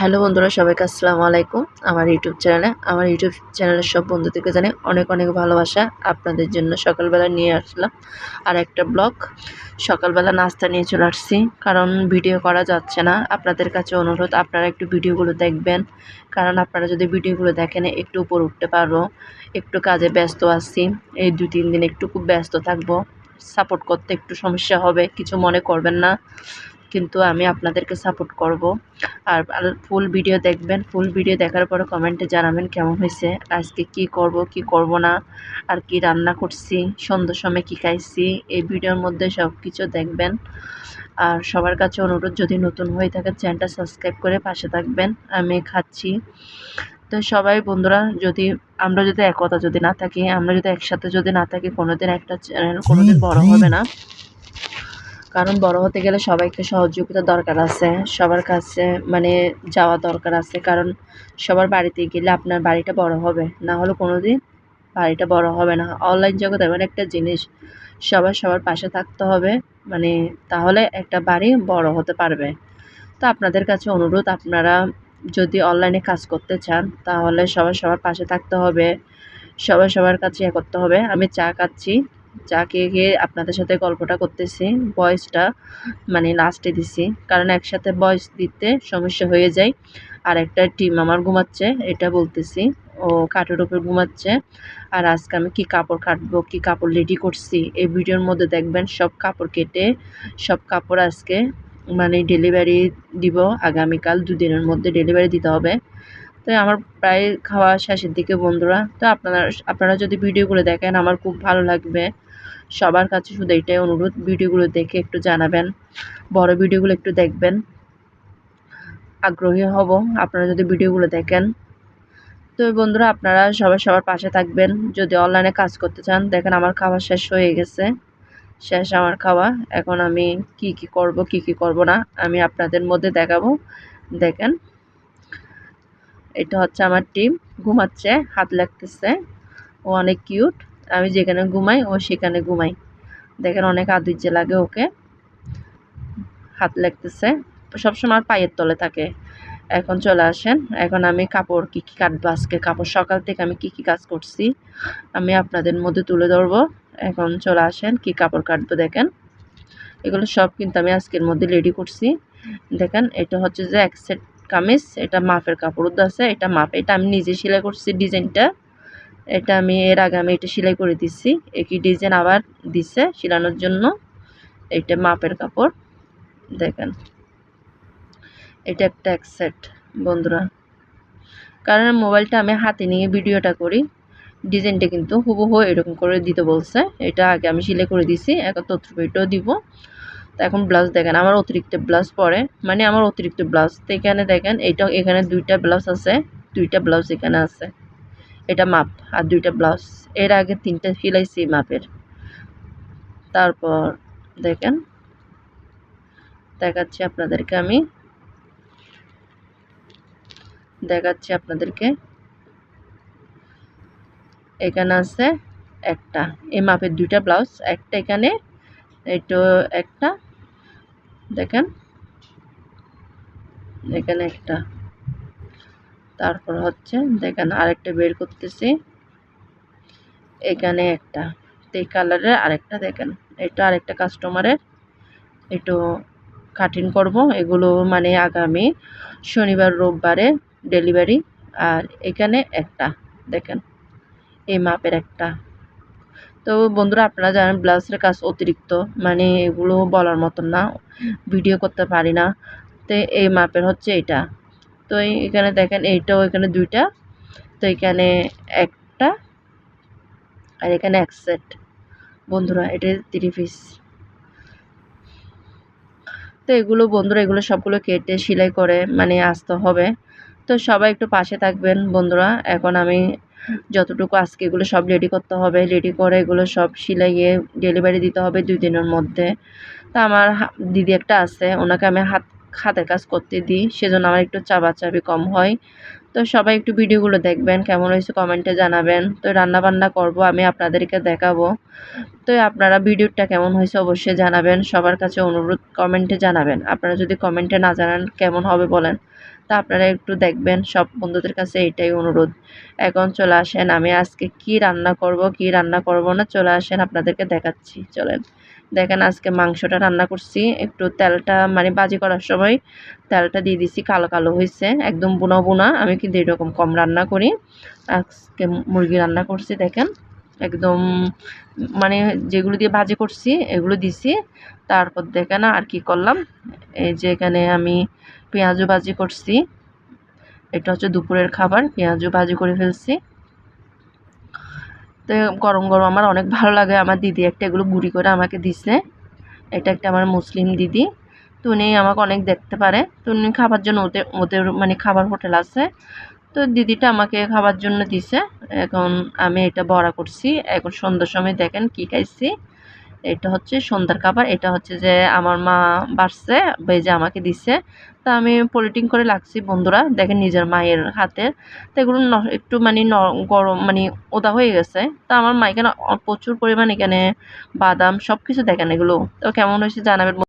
Hello বন্ধুরা, সবাইকে আসসালামু আলাইকুম। আমার ইউটিউব চ্যানেলে, আমার ইউটিউব চ্যানেলের সব বন্ধুদেরকে জানাই অনেক অনেক ভালোবাসা। আপনাদের জন্য সকালবেলা নিয়ে আসলাম আর একটা ব্লগ। সকালবেলা নাস্তা নিয়ে চলে আসছি, কারণ ভিডিও করা যাচ্ছে না। আপনাদের কাছে অনুরোধ, আপনারা একটু ভিডিওগুলো দেখবেন। কারণ আপনারা যদি ভিডিওগুলো দেখেন, একটু উপর উঠতে পারব। একটু কাজে ব্যস্ত আছি, এই দু তিন দিন একটু খুব ব্যস্ত থাকব। সাপোর্ট করতে একটু সমস্যা হবে, কিছু মনে করবেন না। কিন্তু আমি আপনাদেরকে সাপোর্ট করব। আর ফুল ভিডিও দেখবেন ফুল ভিডিও দেখার পরে কমেন্টে জানাবেন কেমন হয়েছে আজকে কি করব কি করব না আর কি রান্না করছি সন্ধ্যার সময় কী খাইছি এই ভিডিওর মধ্যে সব কিছু দেখবেন। আর সবার কাছে অনুরোধ যদি নতুন হয়ে থাকে চ্যানেলটা সাবস্ক্রাইব করে পাশে থাকবেন আমি খাচ্ছি। তো সবাই বন্ধুরা যদি আমরা যদি একতা যদি না থাকি আমরা যদি একসাথে যদি না থাকি কোনোদিন একটা চ্যানেল কোনোদিন বড় হবে না। কারণ বড় হতে গেলে সবাইকে সহযোগিতা দরকার আছে, সবার কাছে মানে যাওয়া দরকার আছে, কারণ সবার বাড়িতে গেলে আপনার বাড়িটা বড় হবে, না হলে কোনো দিন বাড়িটা বড় হবে না। অনলাইন জগৎ এমন একটা জিনিস, সবার সবার পাশে থাকতে হবে মানে তাহলে একটা বাড়ি বড় হতে পারবে। তো আপনাদের কাছে অনুরোধ, আপনারা যদি অনলাইনে কাজ করতে চান, তাহলে সবার সবার পাশে থাকতে হবে, সবার সবার কাছে ইয়ে করতে হবে। আমি চা খাচ্ছি। খেয়ে গিয়ে আপনাদের সাথে গল্পটা করতেছি ভয়েসটা মানে লাস্টে দিছি। কারণ একসাথে ভয়েস দিতে সমস্যা হয়ে যায়। আর একটা টিম আমার ঘুমাচ্ছে, এটা বলতেছি, ও কাঠের উপর ঘুমাচ্ছে। আর আজকে আমি কি কাপড় কাটবো, কি কাপড় রেডি করছি, এই ভিডিওর মধ্যে দেখবেন সব কাপড় কেটে, সব কাপড় আজকে মানে ডেলিভারি দিব। আগামীকাল দুদিনের মধ্যে ডেলিভারি দিতে হবে। তো আমার প্রায় খাওয়া শেষের দিকে বন্ধুরা, তো আপনারা আপনারা যদি ভিডিওগুলো দেখেন, আমার খুব ভালো লাগবে। সবার কাছে শুধু এটাই অনুরোধ, ভিডিওগুলো দেখে একটু জানাবেন, বড় ভিডিওগুলো একটু দেখবেন। আগ্রহী হব, আপনারা যদি ভিডিওগুলো দেখেন। তো বন্ধুরা, আপনারা সবাই সবার পাশে থাকবেন। যদি অনলাইনে কাজ করতে চান, দেখেন আমার খাওয়া শেষ হয়ে গেছে। শেষ আমার খাওয়া। এখন আমি কি কি করব, কি কি করব না, আমি আপনাদের মধ্যে দেখাবো। দেখেন, এটা হচ্ছে আমার টিম, ঘুমাচ্ছে, হাত লাগতেছে। ও অনেক কিউট আমি যেখানে ঘুমাই, ও সেখানে ঘুমাই। দেখেন অনেক আদুর্য লাগে ওকে। হাত লাগতেছে। সবসময় পায়ের তলে থাকে। এখন চলে আসেন। এখন আমি কাপড় কী কী কাটবো আজকে? কাপড় সকাল থেকে আমি কি কি কাজ করছি, আমি আপনাদের মধ্যে তুলে ধরবো। এখন চলে আসেন, কি কাপড় কাটবো দেখেন। এগুলো সব কিন্তু আমি আজকের মধ্যে রেডি করছি। দেখেন, এটা হচ্ছে যে এক সেট কামিজ, এটা মাপের কাপড় আছে, এটা মাপ, এটা আমি নিজে সেলাই করছি ডিজাইনটা। এটা আমি এর আগে আমি এটা সেলাই করে দিচ্ছি একই ডিজাইন আবার দিছে সেলানোর জন্য। এটা মাপের কাপড়। দেখেন। এটা একটা এক সেট বন্ধুরা। কারণ মোবাইলটা আমি হাতে নিয়ে ভিডিওটা করি। ডিজাইনটা কিন্তু হুবহু এরকম করে দিতে বলছে। এটা আগে আমি সেলাই করে দিছি, এখন তথ্যটাও দিব। তো এখন ব্লাউজ দেখেন, আমার অতিরিক্ত ব্লাউজ পরে। মানে আমার অতিরিক্ত ব্লাউজ। তো এখানে দেখেন, এটা এখানে দুইটা ব্লাউজ আছে, দুইটা ব্লাউজ এখানে আছে। এটা মাপ আর দুইটা ব্লাউজ। এর আগে তিনটা সিলাইছি মাপের। তারপর দেখেন, দেখাচ্ছি আপনাদেরকে আমি। দেখাচ্ছি আপনাদেরকে। এখানে আছে একটা, এই মাপের দুইটা ব্লাউজ। একটা এখানে এটা একটা, দেখেন। এখানে একটা। তারপর হচ্ছে দেখেন আরেকটা বের করতেছি। এখানে একটা, এই কালারের আরেকটা দেখেন, এটা আরেকটা কাস্টমারের। একটু কাটিং করব, এগুলো মানে আগামী শনিবার, রোববারে ডেলিভারি। আর এখানে একটা দেখেন, এই মাপের একটা। তো বন্ধুরা, আপনারা জানেন ব্লাউজের কাজ অতিরিক্ত মানে এগুলো বলার মতন না, ভিডিও করতে পারি না। তো এই মাপের হচ্ছে এটা। তো এখানে দেখেন, এইটাও এখানে দুইটা। তো এখানে একটা আর এখানে এক সেট বন্ধুরা এটা তিরি পিস তো এগুলো বন্ধুরা, এগুলো সবগুলো কেটে সেলাই করে মানে আসতে হবে। তো সবাই একটু পাশে থাকবেন বন্ধুরা। এখন আমি যতটুকু আজকে এগুলো সব রেডি করতে হবে রেডি করে এগুলো সব সিলাইয়ে ডেলিভারি দিতে হবে দুই দিনের মধ্যে। তা আমার দিদি একটা আছে, ওনাকে আমি হাত হাতের কাজ করতে দিই, সেজন্য আমার একটু চাপি কম হয়। তো সবাই একটু ভিডিওগুলো দেখবেন, কেমন হয়েছে কমেন্টে জানাবেন। তো রান্না বান্না করব, আমি আপনাদেরকে দেখাবো। তো আপনারা ভিডিওটা কেমন হয়েছে অবশ্যই জানাবেন, সবার কাছে অনুরোধ কমেন্টে জানাবেন। আপনারা যদি কমেন্টে না জানান কেমন হবে বলেন, তা আপনারা একটু দেখবেন, সব বন্ধুদের কাছে এটাই অনুরোধ। এখন চলে আসেন, আমি আজকে কি রান্না করব, কি রান্না করব না, চলে আসেন, আপনাদেরকে দেখাচ্ছি, চলেন। দেখেন আজকে মাংসটা রান্না করছি। একটু তেলটা মানে বাজি করার সময় তেলটা দিয়ে দিছি কালো কালো হয়েছে, একদম বুনা বুনা। আমি কিন্তু এরকম কম রান্না করি। আজকে মুরগি রান্না করছি, দেখেন। একদম মানে যেগুলো দিয়ে ভাজি করছি, এগুলো দিছি। তারপর দেখেন আর কি করলাম, এই যে এখানে আমি পেঁয়াজও ভাজি করছি। এটা হচ্ছে দুপুরের খাবার, পেঁয়াজও ভাজি করে ফেলছি। তো গরম গরম আমার অনেক ভালো লাগে। আমার দিদি একটা এগুলো গুঁড়ি করে আমাকে দিছে। এটা একটা আমার মুসলিম দিদি। তো উনি আমাকে অনেক দেখতে পারে। তো উনি খাবার জন্য ওদের ওদের মানে খাবার হোটেল আছে। তো দিদিটা আমাকে খাবার জন্য দিছে। এখন আমি এটা বড়া করছি। এখন সন্ধ্যার সময় দেখেন কী খাইছি। এটা হচ্ছে সন্ধ্যার খাবার, এটা হচ্ছে যে আমার মা বাড়ছে, বেজে আমাকে দিছে। তা আমি পলিটিং করে লাগছি, বন্ধুরা, দেখেন নিজের মায়ের হাতের। তো এগুলো একটু মানে গরম মানে ওদা হয়ে গেছে। তা আমার মা এখানে প্রচুর পরিমাণ এখানে বাদাম সব কিছু দেখেন এগুলো। তো কেমন হয়েছে জানাবেন